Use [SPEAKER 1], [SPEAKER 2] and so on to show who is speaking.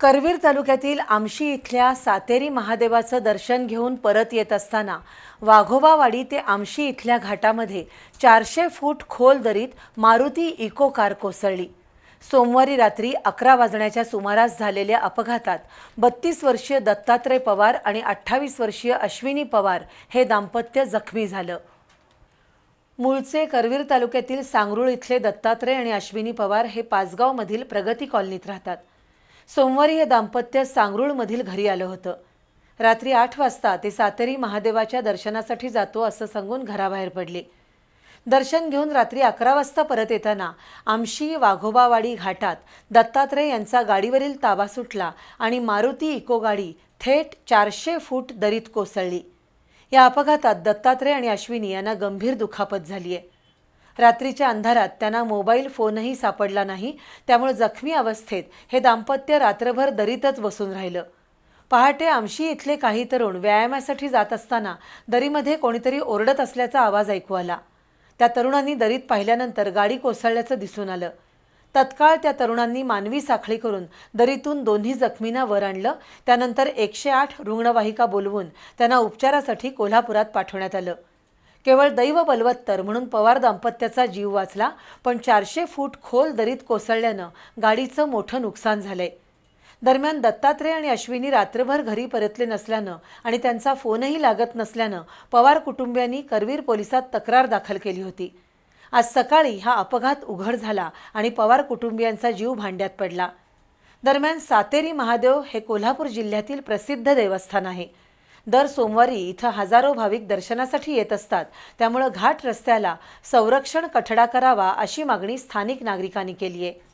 [SPEAKER 1] करवीर तालुक्यातील आमशी इथल्या सातेरी महादेवाचं दर्शन घेऊन परत येत असताना वाघोबावाडी ते आमशी इथल्या घाटामध्ये चारशे फूट खोल दरीत मारुती इको कार कोसळली. सोमवारी रात्री अकरा वाजण्याच्या सुमारास झालेल्या अपघातात बत्तीस वर्षीय दत्तात्रय पवार आणि अठ्ठावीस वर्षीय अश्विनी पवार हे दाम्पत्य जखमी झालं. मूळचे करवीर तालुक्यातील सांगरूळ इथले दत्तात्रय आणि अश्विनी पवार हे पाचगावमधील प्रगती कॉलनीत राहतात. सोमवारी हे दाम्पत्य सांगरूळमधील घरी आलं होतं. रात्री आठ वाजता ते सातेरी महादेवाच्या दर्शनासाठी जातो असं सांगून घराबाहेर पडले. दर्शन घेऊन रात्री अकरा वाजता परत येताना आमशी वाघोबावाडी घाटात दत्तात्रय यांचा गाडीवरील ताबा सुटला आणि मारुती इको गाडी थेट चारशे फूट दरीत कोसळली. या अपघातात दत्तात्रय आणि अश्विनी यांना गंभीर दुखापत झाली आहे रात्रीच्या अंधारात त्यांना मोबाईल फोनही सापडला नाही. त्यामुळे जखमी अवस्थेत हे दाम्पत्य रात्रभर दरीतच बसून राहिलं. पहाटे आमशी इथले काही तरुण व्यायामासाठी जात असताना दरीमध्ये कोणीतरी ओरडत असल्याचा आवाज ऐकू आला. त्या तरुणांनी दरीत पाहिल्यानंतर गाडी कोसळल्याचं दिसून आलं. तत्काळ त्या तरुणांनी मानवी साखळी करून दरीतून दोन्ही जखमींना वर आणलं. त्यानंतर एकशे आठ रुग्णवाहिका बोलवून त्यांना उपचारासाठी कोल्हापुरात पाठवण्यात आलं. केवळ दैव बलवत्तर म्हणून पवार दाम्पत्याचा जीव वाचला पण चारशे फूट खोल दरीत कोसळल्यानं गाडीचं मोठं नुकसान झालंय. दरम्यान दत्तात्रय आणि अश्विनी रात्रभर घरी परतले नसल्यानं आणि त्यांचा फोनही लागत नसल्यानं पवार कुटुंबियांनी करवीर पोलिसात तक्रार दाखल केली होती. आज सकाळी हा अपघात उघड झाला आणि पवार कुटुंबियांचा जीव भांड्यात पडला. दरम्यान सातेरी महादेव हे कोल्हापूर जिल्ह्यातील प्रसिद्ध देवस्थान आहे. दर सोमवारी इथं हजारो भाविक दर्शनासाठी येत असतात. त्यामुळं घाट रस्त्याला संरक्षण कठडा करावा अशी मागणी स्थानिक नागरिकांनी केली आहे